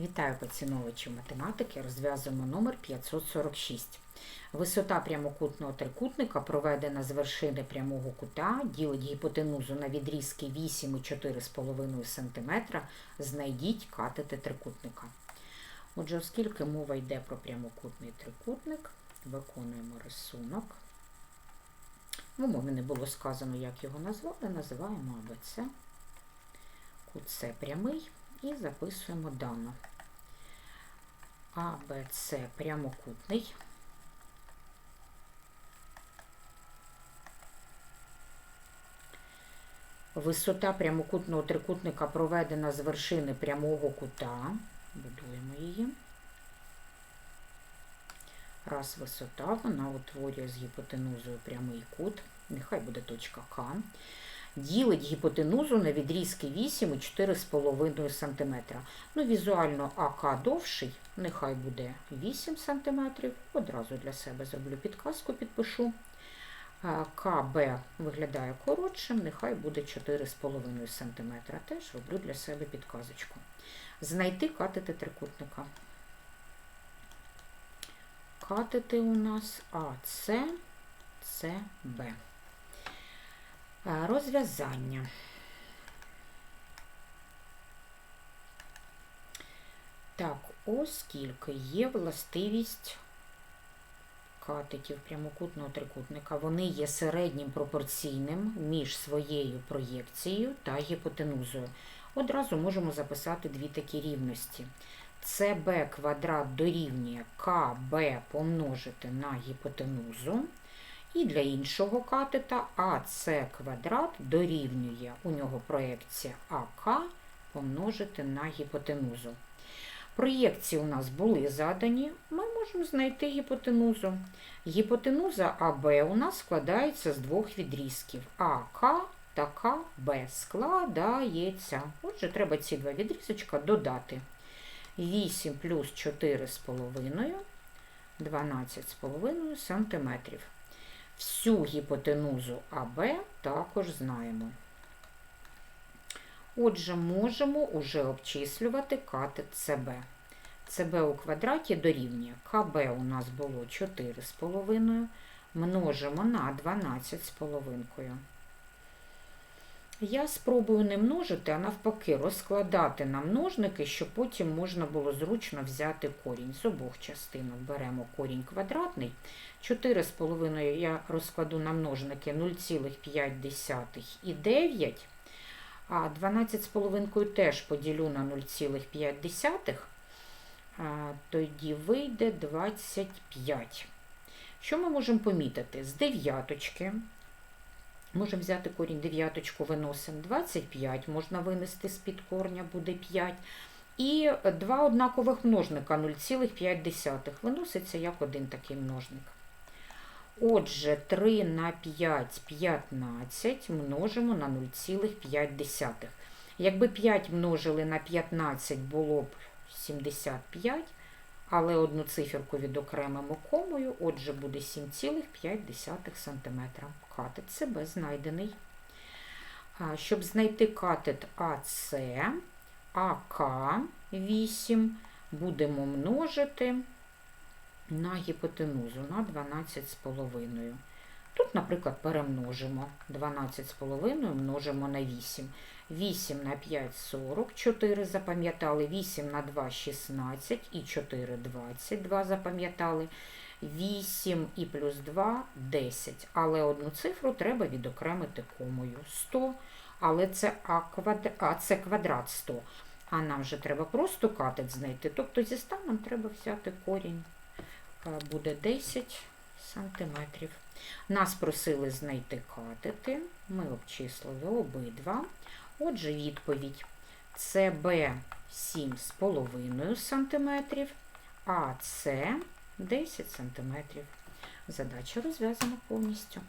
Вітаю поціновувачів математики. Розв'язуємо номер 546. Висота прямокутного трикутника проведена з вершини прямого кута, ділить гіпотенузу на відрізки 8 і 4,5 см. Знайдіть катети трикутника. Отже, оскільки мова йде про прямокутний трикутник, виконуємо рисунок. В умові не було сказано, як його назвати, називаємо АБЦ. Кут С прямий і записуємо дано. АБЦ прямокутний. Висота прямокутного трикутника проведена з вершини прямого кута. Будуємо її. Раз висота, вона утворює з гіпотенузою прямий кут. Нехай буде точка К ділить гіпотенузу на відрізки 8 і 4,5 см. Ну, візуально АК довший, нехай буде 8 см. Одразу для себе зроблю підказку, підпишу. КБ виглядає коротшим, нехай буде 4,5 см. Теж роблю для себе підказочку. Знайти катети трикутника. Катети у нас АС, СБ. Розв'язання. Так, оскільки є властивість катетів прямокутного трикутника, вони є середнім пропорційним між своєю проєкцією та гіпотенузою. Одразу можемо записати дві такі рівності. СБ квадрат дорівнює КБ помножити на гіпотенузу. І для іншого катета АС квадрат дорівнює у нього проєкція АК помножити на гіпотенузу. Проєкції у нас були задані, ми можемо знайти гіпотенузу. Гіпотенуза АБ у нас складається з двох відрізків АК та КБ складається. Отже, треба ці два відрізочка додати. 8 плюс 4,5 12,5 см. Всю гіпотенузу АБ також знаємо. Отже, можемо уже обчислювати катет СБ. СБ у квадраті дорівнює КБ у нас було 4,5, множимо на 12,5. Я спробую не множити, а навпаки, розкладати на множники, щоб потім можна було зручно взяти корінь. З обох частинок беремо корінь квадратний. 4,5 я розкладу на множники 0,5 і 9. А 12,5 теж поділю на 0,5, тоді вийде 25. Що ми можемо помітити? З дев'яточки Можемо взяти корінь дев'яточку, виносимо 25, можна винести з-під корня, буде 5. І два однакових множника 0,5 виноситься як один такий множник. Отже, 3 на 5 15 множимо на 0,5. Якби 5 множили на 15 було б 75, але одну циферку відокремимо комою, отже, буде 7,5 см. Катет себе знайдений. Щоб знайти катет АС, АК 8 будемо множити на гіпотенузу на 12,5. Тут, наприклад, перемножимо 12,5 множимо на 8. 8 на 5 40, 4 запам'ятали, 8 на 2 16 і 4 22 запам'ятали. 8 і плюс 2 10. Але одну цифру треба відокремити комою 100. Але це А квадрат, а це квадрат 100. А нам вже треба просто катет знайти. Тобто зі 100 нам треба взяти корінь. Буде 10 сантиметрів. Нас просили знайти катети. Ми обчислили обидва. Отже, відповідь СБ 7,5 см, а С 10 см. Задача розв'язана повністю.